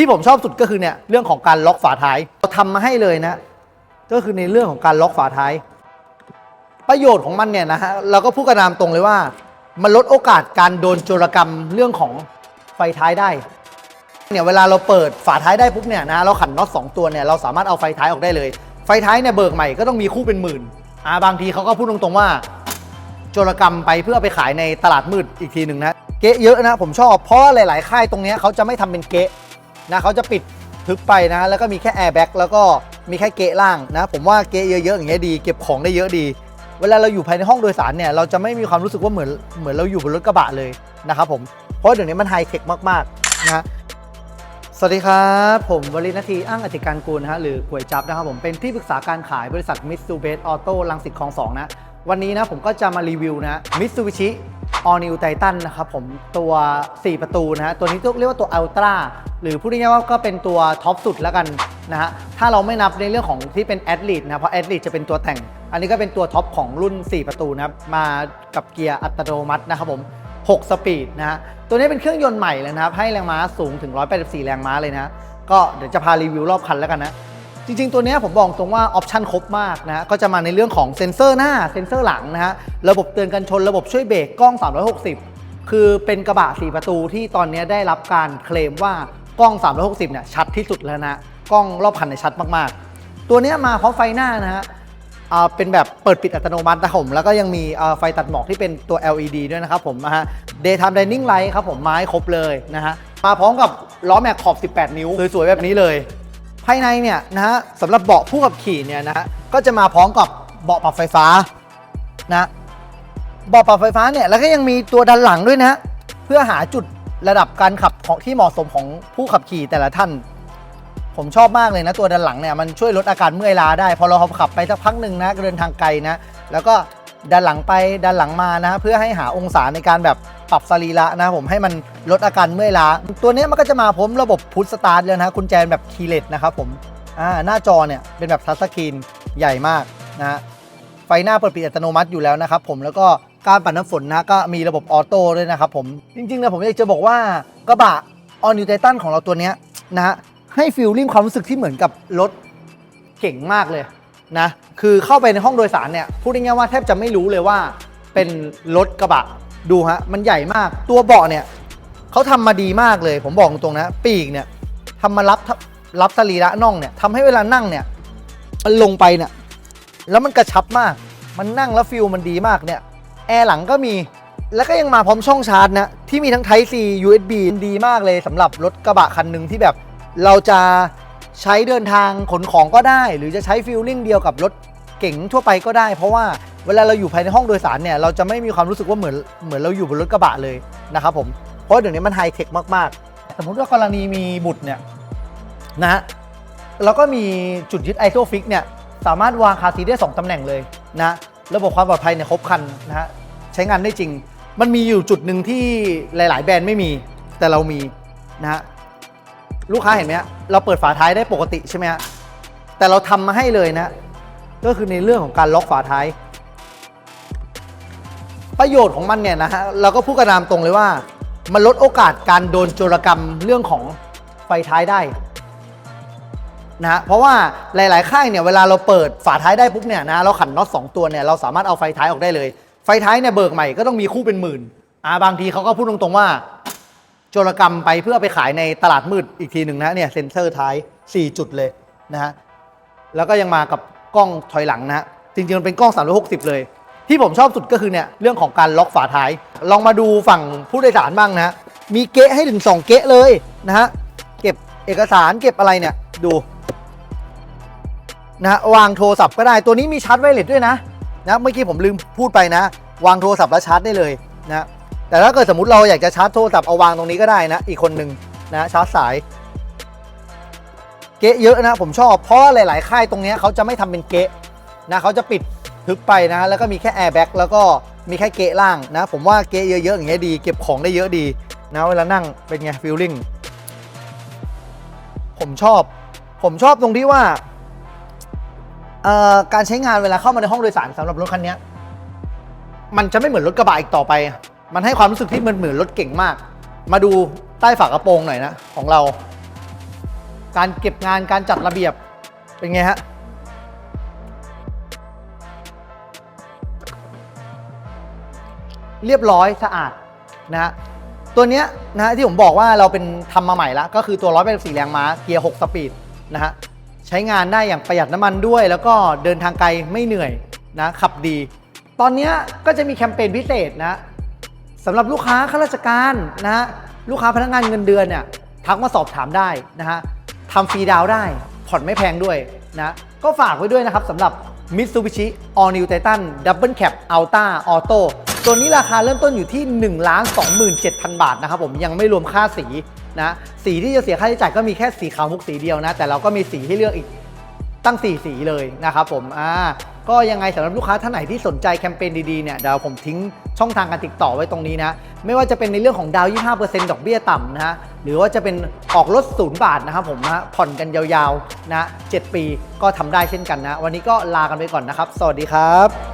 ที่ผมชอบสุดก็คือเนี่ยเรื่องของการล็อกฝาท้ายเราทำมาให้เลยนะ ก็คือในเรื่องของการล็อกฝาท้าย ประโยชน์ของมันเนี่ยนะฮะเราก็พูดกันตามตรงเลยว่า มันลดโอกาสการโดนโจรกรรมเรื่องของไฟท้ายได้เนี่ยเวลาเราเปิดฝาท้ายได้ปุ๊บเนี่ยนะเราขันน็อตสองตัวเนี่ยเราสามารถเอาไฟท้ายออกได้เลย ไฟท้ายเนี่ยเบิกใหม่ก็ต้องมีคู่เป็นหมื่นอ่าบางทีเขาก็พูดตรงๆว่า โจรกรรมไปเพื่อไปขายในตลาดมืดอีกทีหนึ่งนะเก๊ะเยอะนะผมชอบเพราะหลายๆค่ายตรงเนี้ยเขาจะไม่ทำเป็นเก๊ะ นะเขาจะปิดทึบไปนะ แล้วก็มีแค่แอร์แบ็กแล้วก็มีแค่เกะล่างนะ ผมว่าเกะเยอะๆอย่างเงี้ยดี เก็บของได้เยอะดี เวลาเราอยู่ภายในห้องโดยสารเนี่ย เราจะไม่มีความรู้สึกว่าเหมือนเหมือนเราอยู่บนรถกระบะเลยนะครับผม เพราะเดี๋ยวนี้มันไฮเทคมากๆนะสวัสดีครับ ผมวรินาทีอ้างอธิการกูลนะฮะหรือก๋วยจับนะครับผมเป็นที่ปรึกษาการขายบริษัทมิตซูเบสออโต้ลังสิตคลองสองนะ วันนี้นะผมก็จะมารีวิวนะมิตซูบิชิออนิวไททันนะครับผมตัว 4 ประตูนะฮะตัวนี้เรียกว่าตัวอัลตร้า หรือพูดง่ายๆว่าก็เป็นตัวท็อปสุดแล้วกันนะฮะถ้าเราไม่นับในเรื่องของที่เป็นแอดลีดนะเพราะแอดลีดจะเป็นตัวแต่ง อันนี้ก็เป็นตัวท็อปของรุ่น 4 ประตูนะครับมากับเกียร์อัตโนมัตินะครับผม 6 สปีดนะฮะตัวนี้เป็นเครื่องยนต์ใหม่เลยนะครับ ให้แรงม้าสูงถึง 184 แรงม้าเลยนะก็เดี๋ยวจะพารีวิวรอบคันแล้วกันนะจริง ๆ ตัวนี้ผมบอกตรงว่าออปชันครบมากนะฮะก็จะมาในเรื่องของเซ็นเซอร์หน้าเซ็นเซอร์หลังนะฮะระบบเตือนกันชน ระบบช่วยเบรกกล้อง 360 คือเป็นกระบะ 4 ประตูที่ตอนนี้ได้รับการเคลมว่า กล้อง 360 เนี่ยชัดที่สุดแล้วนะ กล้องรอบคันเนี่ยชัดมากๆ ตัวเนี้ยมาพร้อมไฟหน้านะฮะอ่าเป็นแบบเปิดปิดอัตโนมัตินะครับผม แล้วก็ยังมีอ่าไฟตัดหมอกที่เป็นตัว LED ด้วยนะครับผมนะฮะ Daytime Dining Light ครับผมไม้ครบเลยนะฮะ มาพร้อมกับล้อแม็กขอบ 18 นิ้ว สวยๆ แบบนี้เลย ภายในเนี่ยนะฮะสำหรับเบาะผู้ขับขี่เนี่ยนะฮะ ก็จะมาพร้อมกับเบาะปรับไฟฟ้านะ เบาะปรับไฟฟ้าเนี่ย แล้วก็ยังมีตัวดันหลังด้วยนะ เพื่อหาจุด ระดับการขับของที่เหมาะสมของผู้ขับขี่แต่ละท่าน ผมชอบมากเลยนะตัวด้านหลังเนี่ยมันช่วยลดอาการเมื่อยล้าได้ พอเราขับไปสักพักหนึ่งนะเดินทางไกลนะแล้วก็ด้านหลังไปด้านหลังมานะเพื่อให้หาองศาในการแบบปรับสรีระนะผมให้มันลดอาการเมื่อยล้า ตัวนี้มันก็จะมาพร้อมระบบพุทสตาร์ทเลยนะกุญแจแบบคีเลสนะครับผมอ่าหน้าจอเนี่ยเป็นแบบทัชสกรีนใหญ่มากนะไฟหน้าเปิดปิดอัตโนมัติอยู่แล้วนะครับผมแล้วก็ การปัดน้ำฝนนะก็มีระบบออโต้ด้วยนะครับผม จริงๆนี่ยผมอยากจะบอกว่ากระบะออนิวไททันของเราตัวเนี้ยนะฮะให้ฟีลลิ่งความรู้สึกที่เหมือนกับรถเก่งมากเลยนะคือเข้าไปในห้องโดยสารเนี่ยพูดง่ายๆว่าแทบจะไม่รู้เลยว่าเป็นรถกระบะดูฮะมันใหญ่มากตัวเบาะเนี่ยเขาทำมาดีมากเลย ผมบอกตรงๆนะปีกเนี่ยทำมารับรับสรีระน่องเนี่ยทำให้เวลานั่งเนี่ยมันลงไปเนี่ยแล้วมันกระชับมาก มันนั่งแล้วฟิลมันดีมากเนี่ย แอร์หลังก็มี แล้วก็ยังมาพร้อมช่องชาร์จนะ ที่มีทั้ง Type C USB ดีมากเลยสำหรับรถกระบะคันหนึ่งที่แบบเราจะใช้เดินทางขนของก็ได้ หรือจะใช้ฟิลลิ่งเดียวกับรถเก๋งทั่วไปก็ได้ เพราะว่าเวลาเราอยู่ภายในห้องโดยสารเนี่ยเราจะไม่มีความรู้สึกว่าเหมือนเหมือนเราอยู่บนรถกระบะเลยนะครับผมเพราะเดี๋ยวนี้มันไฮเทคมากๆ สมมติว่ากรณีมีบุตรเนี่ยนะแล้วก็มีจุดยึดไอโซฟิกเนี่ยสามารถวางคาซีได้สองตำแหน่งเลยนะ ระบบความปลอดภัยเนี่ยครบครันนะฮะใช้งานได้จริง มันมีอยู่จุดหนึ่งที่หลาย ๆ แบรนด์ไม่มีแต่เรามีนะฮะลูกค้าเห็นไหมฮะเราเปิดฝาท้ายได้ปกติใช่ไหมฮะแต่เราทำมาให้เลยนะ ก็คือในเรื่องของการล็อกฝาท้าย ประโยชน์ของมันเนี่ยนะฮะเราก็พูดกันามตรงเลยว่า มันลดโอกาสการโดนโจรกรรมเรื่องของไฟท้ายได้ นะฮะเพราะว่าหลาย ๆ ค่ายเนี่ยเวลาเราเปิดฝาท้ายได้ปุ๊บเนี่ยนะเราขันน็อตสองตัวเนี่ยเราสามารถเอาไฟท้ายออกได้เลย ไฟท้ายเนี่ยเบิกใหม่ก็ต้องมีคู่เป็นหมื่นอ่าบางทีเขาก็พูดตรงๆว่าโจรกรรมไปเพื่อไปขายในตลาดมืดอีกทีหนึ่งนะเนี่ยเซ็นเซอร์ท้าย 4 จุดเลยนะฮะแล้วก็ยังมากับกล้องถอยหลังนะฮะจริง ๆ มันเป็นกล้อง 360 เลย ที่ผมชอบสุดก็คือเนี่ยเรื่องของการล็อกฝาท้าย ลองมาดูฝั่งผู้โดยสารบ้างนะฮะมีเกะให้ถึง 2 เกะเลยนะฮะเก็บเอกสารเก็บอะไรเนี่ย ดูนะวางโทรศัพท์ก็ได้ตัวนี้มีชาร์จไวเลสด้วยนะนะเมื่อกี้ผมลืมพูดไปนะ วางโทรศัพท์แล้วชาร์จได้เลยนะแต่ถ้าเกิดสมมติเราอยากจะชาร์จโทรศัพท์เอาวางตรงนี้ก็ได้นะ อีกคนหนึ่งนะชาร์จสาย เก๊ะเยอะนะ ผมชอบเพราะหลาย ๆ ค่ายตรงนี้เขาจะไม่ทำเป็นเก๊ะนะเขาจะปิดทึบไปนะ แล้วก็มีแค่แอร์แบ็กแล้วก็มีแค่เก๊ะล่างนะ ผมว่าเก๊ะเยอะ ๆ อย่างเงี้ยดี เก็บของได้เยอะดีนะเวลานั่งเป็นไงฟีลลิ่งผมชอบ ผมชอบตรงที่ว่าการใช้งานเวลาเข้ามาในห้องโดยสารสำหรับรถคันนี้มันจะไม่เหมือนรถกระบะอีกต่อไป มันให้ความรู้สึกที่มันเหมือนรถเก่งมาก มาดูใต้ฝากระโปรงหน่อยนะ ของเรา การเก็บงานการจัดระเบียบเป็นไงฮะเรียบร้อยสะอาดนะฮะตัวเนี้ยนะฮะที่ผมบอกว่าเราเป็นทำมาใหม่ละก็คือตัว184แรงม้าเกียร์6สปีด นะฮะใช้งานได้อย่างประหยัดน้ำมันด้วย แล้วก็เดินทางไกลไม่เหนื่อยนะขับดี ตอนนี้ก็จะมีแคมเปญพิเศษนะสำหรับลูกค้าข้าราชการนะฮะลูกค้าพนักงานเงินเดือนเนี่ยทักมาสอบถามได้นะฮะทำฟรีดาวน์ได้ ผ่อนไม่แพงด้วยนะก็ฝากไว้ด้วยนะครับสำหรับ Mitsubishi All New Titan Double Cab Ultra Auto ตัวนี้ราคาเริ่มต้นอยู่ที่ 1 2 7 0 0 0 บาทนะครับผมยังไม่รวมค่าสี นะสีที่จะเสียค่าใช้จ่ายก็มีแค่สีขาวมุกสีเดียวนะ แต่เราก็มีสีให้เลือกอีกตั้ง 4 สีเลยนะครับผมอ่าก็ยังไงสำหรับลูกค้าท่านไหนที่สนใจแคมเปญดีๆเนี่ยเดี๋ยวผมทิ้งช่องทางการติดต่อไว้ตรงนี้นะ ไม่ว่าจะเป็นในเรื่องของดาว 25%ดอกเบี้ยต่ำนะฮะหรือว่าจะเป็นออกรถศูนย์บาทนะครับผมนะผ่อนกันยาวๆนะ 7 ปีก็ทำได้เช่นกันนะ วันนี้ก็ลากันไปก่อนนะครับ สวัสดีครับ